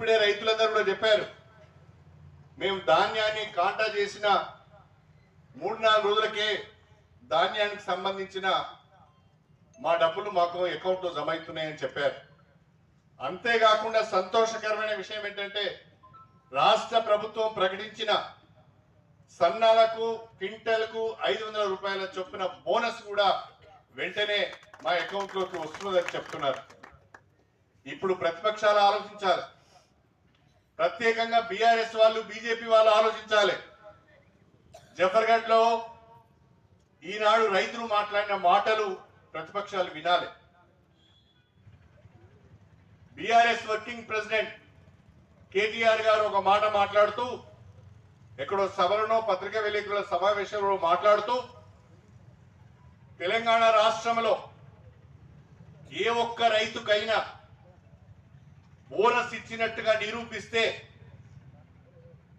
ఇప్పుడే రైతులందరూ కూడా చెప్పారు. మేము ధాన్యాన్ని కాంటా చేసిన మూడు నాలుగు రోజులకే ధాన్యానికి సంబంధించిన మా డబ్బులు మాకు అకౌంట్లో జమ అవుతున్నాయని చెప్పారు. అంతేకాకుండా సంతోషకరమైన విషయం ఏంటంటే రాష్ట్ర ప్రభుత్వం ప్రకటించిన సన్నాలకు క్వింటల్కు ఐదు వందల రూపాయల చొప్పున బోనస్ కూడా వెంటనే మా అకౌంట్లోకి వస్తున్నదని చెప్తున్నారు. ఇప్పుడు ప్రతిపక్షాలు ఆలోచించాలి. ప్రత్యేకంగా బీఆర్ఎస్ వాళ్ళు బీజేపీ వాళ్ళు ఆలోచించాలి. జఫర్గఢ్లో ఈనాడు రైతులు మాట్లాడిన మాటలు ప్రతిపక్షాలు వినాలి. బీఆర్ఎస్ వర్కింగ్ ప్రెసిడెంట్ కేటీఆర్ గారు ఒక మాట మాట్లాడుతూ ఎక్కడో సభలోనో పత్రికా విలేకరుల సమావేశంలో మాట్లాడుతూ తెలంగాణ రాష్ట్రంలో ఏ ఒక్క రైతుకైనా బోనస్ ఇచ్చినట్టుగా నిరూపిస్తే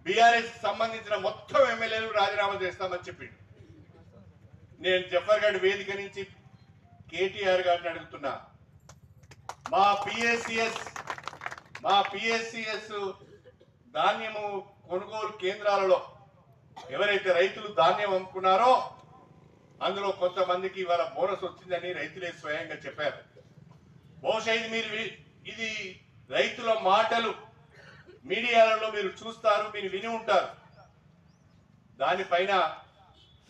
బీఆర్ఎస్ సంబంధించిన మొత్తం ఎమ్మెల్యేలు రాజీనామా చేస్తామని చెప్పిండు. నేను జఫర్గఢ్ వేదిక నుంచి కేటీఆర్ గారిని అడుగుతున్నా. మా పిఎస్సిఎస్ మా పిఎస్సిఎస్ ధాన్యము కొనుగోలు కేంద్రాలలో ఎవరైతే రైతులు ధాన్యం అమ్ముకున్నారో అందులో కొంతమందికి ఇవాళ బోనస్ వచ్చిందని రైతులే స్వయంగా చెప్పారు. బహుశా ఇది మీరు ఇది రైతుల మాటలు మీడియాలలో మీరు చూస్తారు మీరు విని ఉంటారు. దానిపైన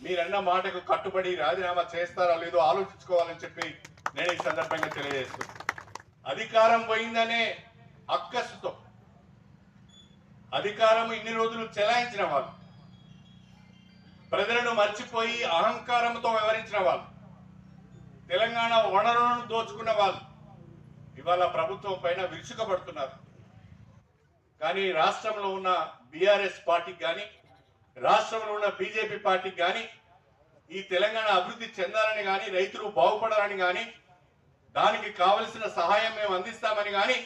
మీరన్న మాటకు కట్టుబడి రాజీనామా చేస్తారా లేదో ఆలోచించుకోవాలని చెప్పి నేను ఈ సందర్భంగా తెలియజేస్తున్నాను అధికారం పోయిందనే అక్కసుతో అధికారం ఇన్ని రోజులు చెలాయించిన వాళ్ళు ప్రజలను మర్చిపోయి అహంకారంతో వ్యవహరించిన వాళ్ళు తెలంగాణ వనరులను దోచుకున్న వాళ్ళు ఇవాళ ప్రభుత్వం పైన విరుచుకపడుతున్నారు. కానీ రాష్ట్రంలో ఉన్న బీఆర్ఎస్ పార్టీకి కానీ రాష్ట్రంలో ఉన్న బీజేపీ పార్టీకి కానీ ఈ తెలంగాణ అభివృద్ధి చెందాలని కానీ రైతులు బాగుపడాలని కానీ దానికి కావలసిన సహాయం మేము అందిస్తామని కానీ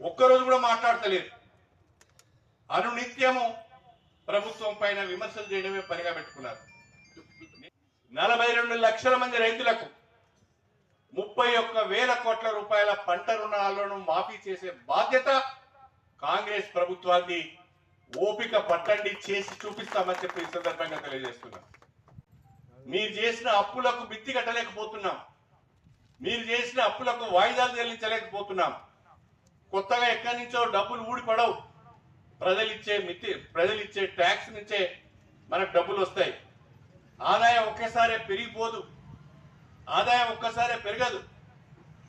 ఒక్కరోజు కూడా మాట్లాడతలేదు. అనునిత్యము ప్రభుత్వం పైన విమర్శలు చేయడమే పనిగా పెట్టుకున్నారు. నలభై రెండు లక్షల మంది రైతులకు ముప్పై ఒక్క వేల కోట్ల రూపాయల పంట రుణాలను మాఫీ చేసే బాధ్యత కాంగ్రెస్ ప్రభుత్వాన్ని ఓపిక పట్టండి చేసి చూపిస్తామని చెప్పి సందర్భంగా తెలియజేస్తున్నాం. మీరు చేసిన అప్పులకు మిత్తి కట్టలేకపోతున్నాం. మీరు చేసిన అప్పులకు వాయిదాలు చెల్లించలేకపోతున్నాం. కొత్తగా ఎక్కడి నుంచో డబ్బులు ఊడిపడవు. ప్రజలిచ్చే మిత్తి ప్రజలిచ్చే ట్యాక్స్ నుంచే మనకు డబ్బులు వస్తాయి. ఆదాయం ఒకేసారి పెరిగిపోదు. ఆదాయం ఒక్కసారే పెరగదు.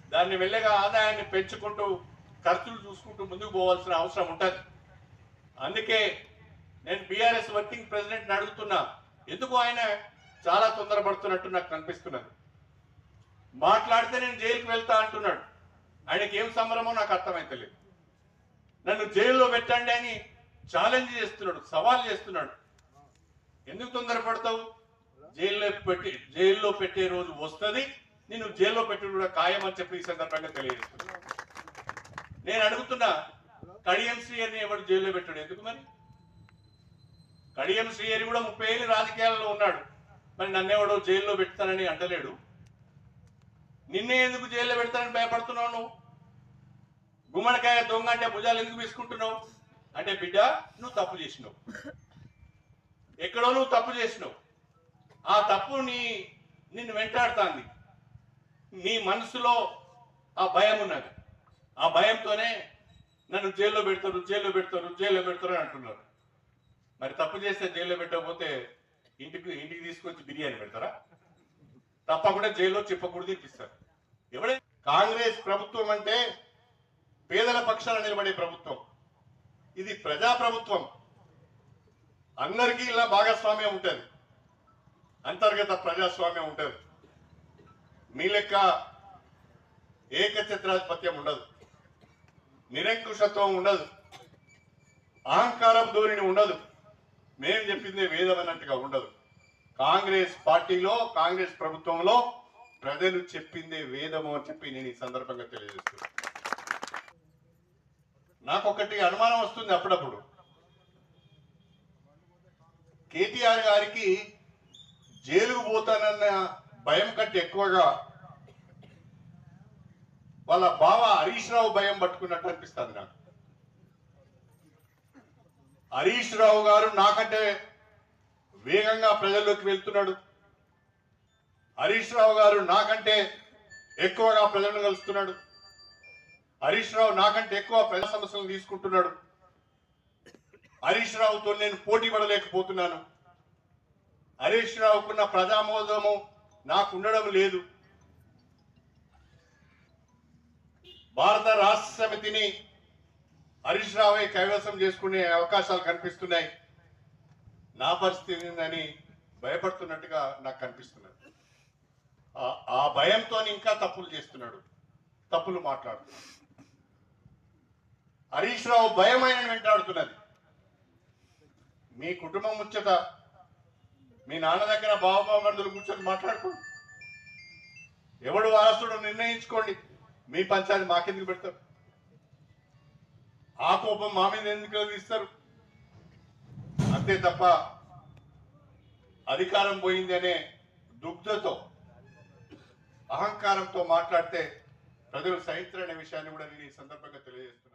దాన్ని మెల్లగా ఆదాయాన్ని పెంచుకుంటూ ఖర్చులు చూసుకుంటూ ముందుకు పోవాల్సిన అవసరం ఉంటుంది. అందుకే నేను బీఆర్ఎస్ వర్కింగ్ ప్రెసిడెంట్ని అడుగుతున్నా. ఎందుకు ఆయన చాలా తొందరపడుతున్నట్టు నాకు కనిపిస్తున్నది. మాట్లాడితే నేను జైలుకి వెళ్తా అంటున్నాడు. ఆయనకి ఏం సంబరమో నాకు అర్థమైతలేదు. నన్ను జైల్లో పెట్టండి అని ఛాలెంజ్ చేస్తున్నాడు సవాల్ చేస్తున్నాడు. ఎందుకు తొందరపడతావు? జైల్లో పెట్టి జైల్లో పెట్టే రోజు వస్తుంది. నేను జైల్లో పెట్టి కూడా ఖాయం అని చెప్పి ఈ సందర్భంగా తెలియజేస్తున్నా నేను అడుగుతున్నా కడియం శ్రీహరిని ఎవరు జైల్లో పెట్టాడు? ఎందుకు మరి? కడియం శ్రీహరి కూడా ముప్పై ఏళ్ళు రాజకీయాల్లో ఉన్నాడు. మరి నన్నెవడో జైల్లో పెడతానని అంటలేడు. నిన్నే ఎందుకు జైల్లో పెడతానని భయపడుతున్నావు నువ్వు? గుమ్మడికాయ దొంగ అంటే భుజాలు ఎందుకు తీసుకుంటున్నావు అంటే బిడ్డ నువ్వు తప్పు చేసినావు. ఎక్కడో నువ్వు తప్పు చేసినావు. ఆ తప్పు నీ నిన్ను వెంటాడుతుంది. నీ మనసులో ఆ భయం ఉన్నది. ఆ భయంతోనే నన్ను జైల్లో పెడతారు జైల్లో పెడతారు జైల్లో పెడతారు అని అంటున్నారు మరి తప్పు చేస్తే జైల్లో పెట్టకపోతే ఇంటికి ఇంటికి తీసుకొచ్చి బిర్యానీ పెడతారా? తప్పకుండా జైల్లో చెప్పకూడదు ఇప్పిస్తారు ఎవడే కాంగ్రెస్ ప్రభుత్వం అంటే పేదల పక్షాన నిలబడే ప్రభుత్వం. ఇది ప్రజా ప్రభుత్వం అందరికీ ఇలా భాగస్వామ్యం ఉంటుంది. అంతర్గత ప్రజాస్వామ్యం ఉంటుంది మీ లెక్క ఏకచిత్రాధిపత్యం ఉండదు. నిరంకుశత్వం ఉండదు. అహంకారం ధోరణి ఉండదు. మేం చెప్పింది వేదం అన్నట్టుగా ఉండదు. కాంగ్రెస్ పార్టీలో కాంగ్రెస్ ప్రభుత్వంలో ప్రజలు చెప్పిందే వేదము అని చెప్పి నేను ఈ సందర్భంగా తెలియజేస్తున్నాను. నాకు ఒకటి అనుమానం వస్తుంది అప్పుడప్పుడు. కేటీఆర్ గారికి జైలుకు పోతానన్న భయం కంటే ఎక్కువగా వాళ్ళ బావ హరీష్ రావు భయం పట్టుకున్నట్టు అనిపిస్తుంది నాకు. హరీష్ రావు గారు నాకంటే వేగంగా ప్రజల్లోకి వెళ్తున్నాడు. హరీష్ రావు గారు నాకంటే ఎక్కువగా ప్రజలను కలుస్తున్నాడు. హరీష్ రావు నాకంటే ఎక్కువ ప్రజా సమస్యలు తీసుకుంటున్నాడు. హరీష్ రావుతో నేను పోటీ పడలేకపోతున్నాను. హరీష్ రావుకున్న ప్రజామోదము నాకు ఉండడం లేదు. భారత రాష్ట్ర సమితిని హరీష్ రావే కైవసం చేసుకునే అవకాశాలు కనిపిస్తున్నాయి. నా పరిస్థితి ఏందని భయపడుతున్నట్టుగా నాకు కనిపిస్తున్నది. ఆ- భయంతో ఇంకా తప్పులు చేస్తున్నాడు. తప్పులు మాట్లాడుతున్నాడు. హరీష్ రావు భయం వెంటాడుతున్నది. మీ కుటుంబం ముచ్చట మీ నాన్న దగ్గర బావబామర్దులు కూర్చొని మాట్లాడుకోండి. ఎవడు వారసుడు నిర్ణయించుకోండి. మీ పంచాయతీ మాకెందుకు పెడతారు? ఆ కోపం మా మీద ఎందుకు ఇస్తారు అంతే తప్ప అధికారం పోయింది అనే దుగ్ధతో అహంకారంతో మాట్లాడితే ప్రజలు సహించరనే విషయాన్ని కూడా నేను ఈ సందర్భంగా తెలియజేస్తున్నాను.